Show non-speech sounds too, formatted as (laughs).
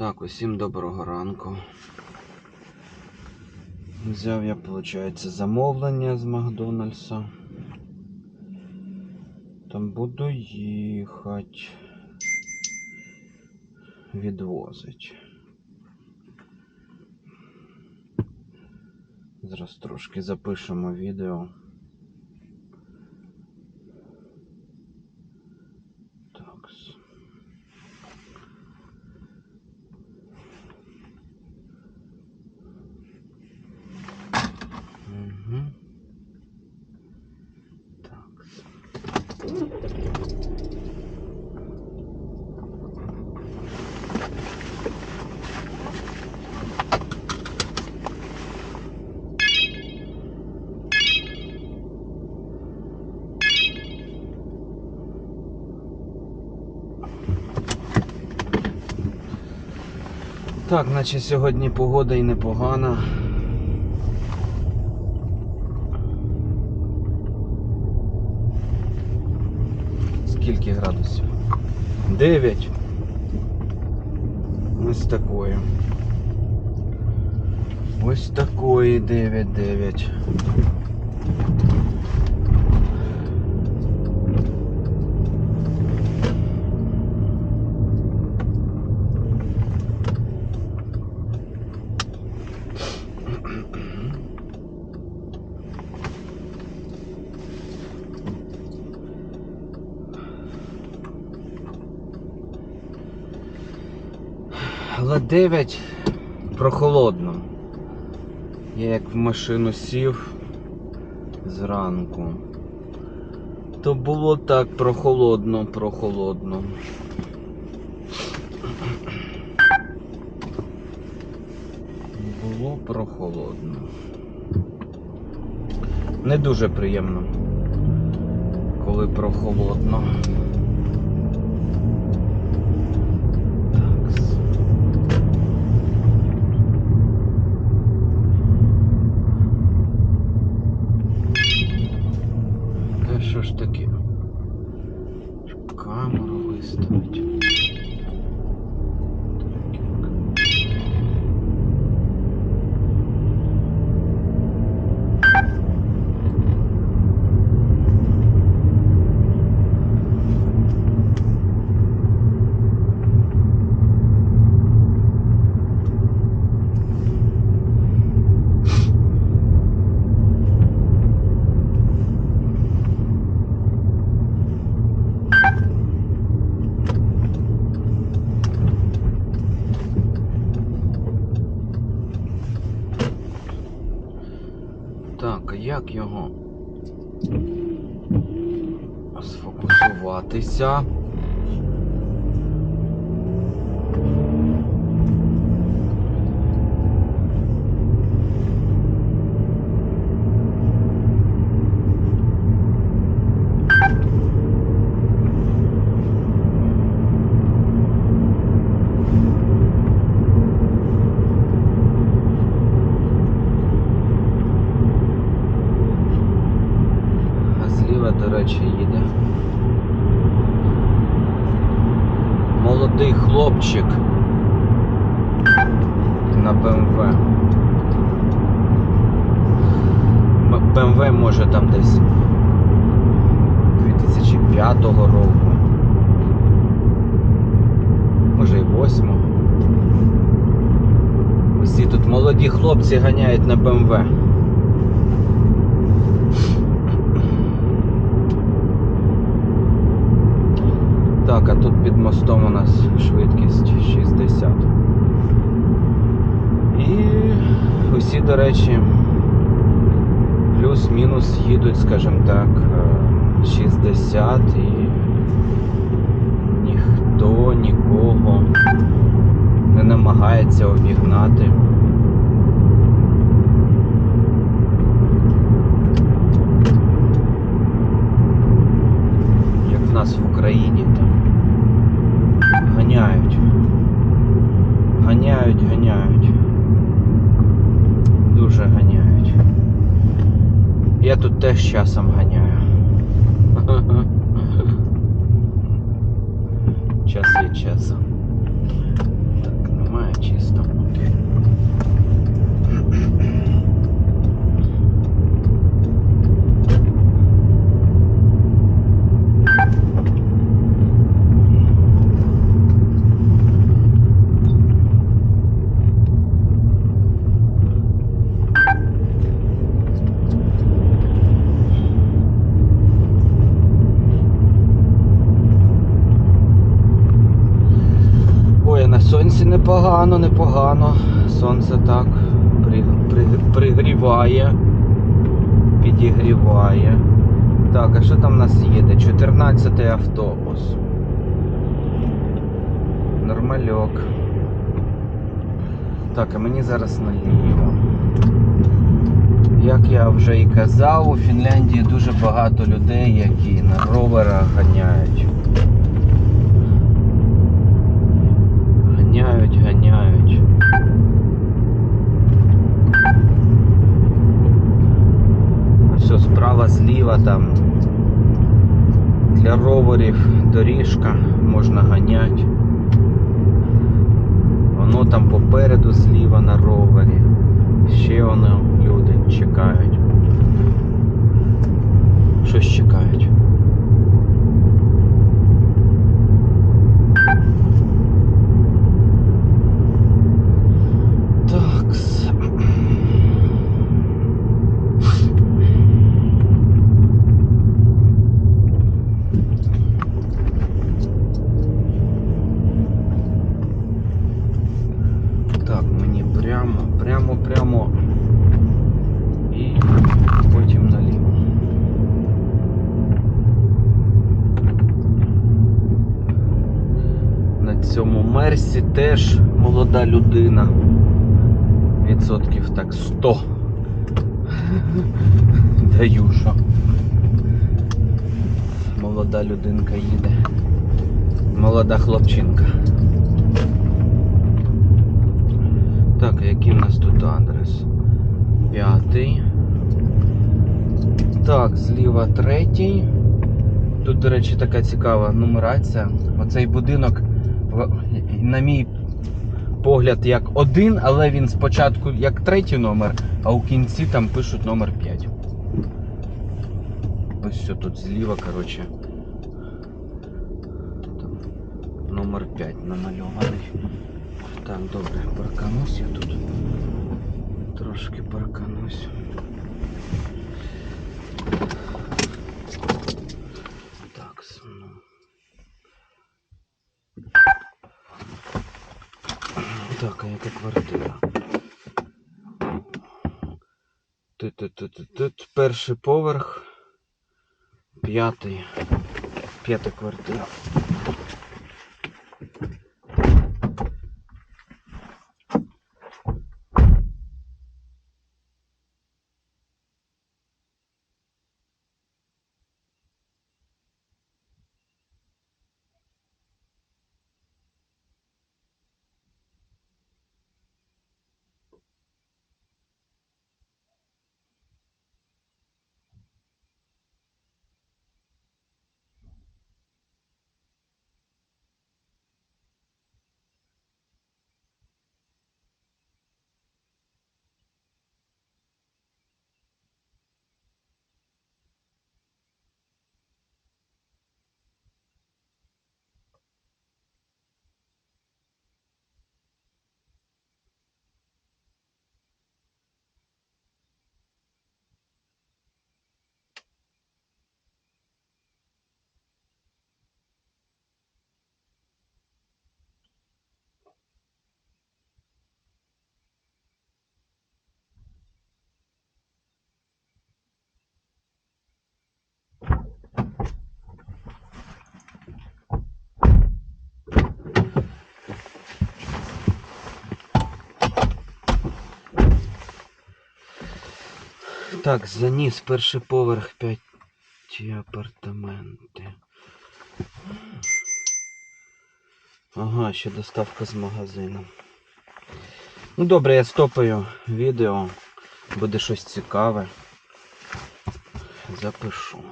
Так, усім доброго ранку. Взяв я, виходить, замовлення з Макдональдса. Там буду їхати. Відвозить. Зараз трошки запишемо відео. Так, наче сьогодні погода і непогана. Скільки градусів? 9. Ось такої. Ось такої 9-9. Але 9 прохолодно. Я як в машину сів зранку. То було так прохолодно, прохолодно. Було прохолодно. Не дуже приємно, коли прохолодно. Камеру Так, як його сфокусуватися? А зліва, до речі, їде. Молодий хлопчик на БМВ. БМВ може там десь 2005 року. Може і 8. Усі тут молоді хлопці ганяють на БМВ. А тут під мостом у нас швидкість 60. І усі, до речі, плюс-мінус їдуть, скажімо так, е, 60 і ніхто нікого не намагається обігнати. Як в нас в Україні там. Ганяють. Ганяють, ганяють. Дуже ганяють. Я тут теж часом ганяю. (laughs) Час від часу. Так, немає. чисто. Ой, а на сонці непогано, непогано. Сонце так при, при, пригріває, підігріває. Так, а що там в нас їде? 14 автобус. Нормальок. Так, а мені зараз наліво. Як я вже і казав, у Фінляндії дуже багато людей, які на роверах. Ганяють, ганяють. Все справа, зліва там. Для роверів доріжка можна ганяти. Воно там попереду зліва на ровері. Ще воно люди чекають. Щось чекають. Прямо, прямо, прямо і потім наліво. На цьому мерсі теж молода людина. Відсотків так 100. Даю, що молода людинка їде. Молода хлопчинка. Так, який в нас тут адрес? П'ятий. Так, зліва третій. Тут, до речі, така цікава нумерація. Оцей будинок, на мій погляд, як один, але він спочатку як третій номер, а у кінці там пишуть номер 5. Ось все тут зліва, коротше. Там номер 5 намальований. Так, добре, парканусь я тут. Трошки парканусь. Так, ну. Так, а яка квартира? Тут перший поверх. П'ятий. П'ята квартира. Так, заніс перший поверх 5 апартаменти. Ага, ще доставка з магазину. Ну добре, я стопаю відео. Буде щось цікаве. Запишу.